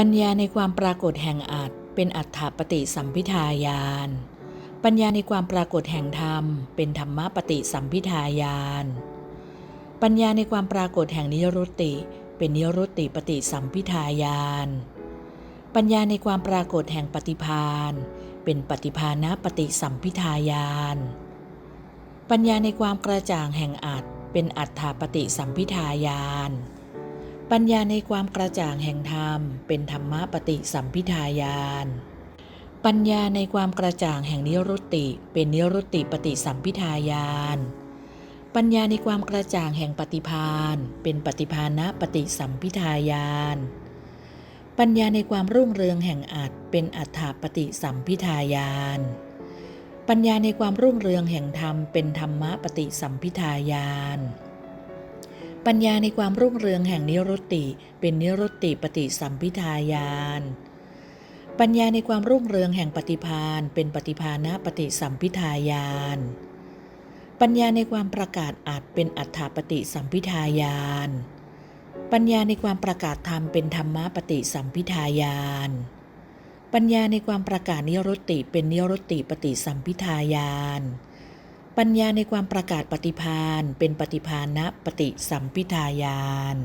ปัญญาในความปรากฏแห่งอัตเป็นอัฏฐปฏิสัมพิทายาน ปัญญาในความปรากฏแห่งธรรม เป็นธรรมปฏิสัมพิทายาน ปัญญาในความปรากฏแห่งนิรุตติ เป็นนิรุตติปฏิสัมพิทายาน ปัญญาในความปรากฏแห่งปฏิพานเป็นปฏิภาณปฏิสัมพิทายาน ปัญญาในความกระจ่างแห่งอัตเป็นอัฏฐปฏิสัมพิทายาน ปัญญาในความกระจ่างแห่งธรรม เป็นธรรมะปฏิสัมพิทายาน ปัญญาในความกระจ่างแห่งนิรุตติ เป็นนิรุตติปฏิสัมพิทายาน ปัญญาในความกระจ่างแห่งปฏิพานเป็นปฏิภาณปฏิสัมพิทายาน ปัญญาในความรุ่งเรืองแห่งอัตเป็นอัฏฐปฏิสัมพิทายาน ปัญญาในความรุ่งเรืองแห่งธรรมเป็นธรรมะปฏิสัมพิทายาน ปัญญาในความรุ่งเรืองแห่งนิรุตติ เป็นนิรุตติปฏิสัมพิทายาน ปัญญาในความรุ่งเรืองแห่งปฏิพานเป็นปฏิภาณปฏิสัมพิทายาน ปัญญาในความประกาศอัตเป็นอัฏฐปฏิสัมพิทายาน ปัญญาในความประกาศธรรมเป็นธรรมปฏิสัมพิทายาน ปัญญาในความประกาศนิรุตติเป็นนิรุตติปฏิสัมพิทายาน ปัญญาในความประกาศปฏิพานเป็นปฏิพานณปฏิสัมพิทายาน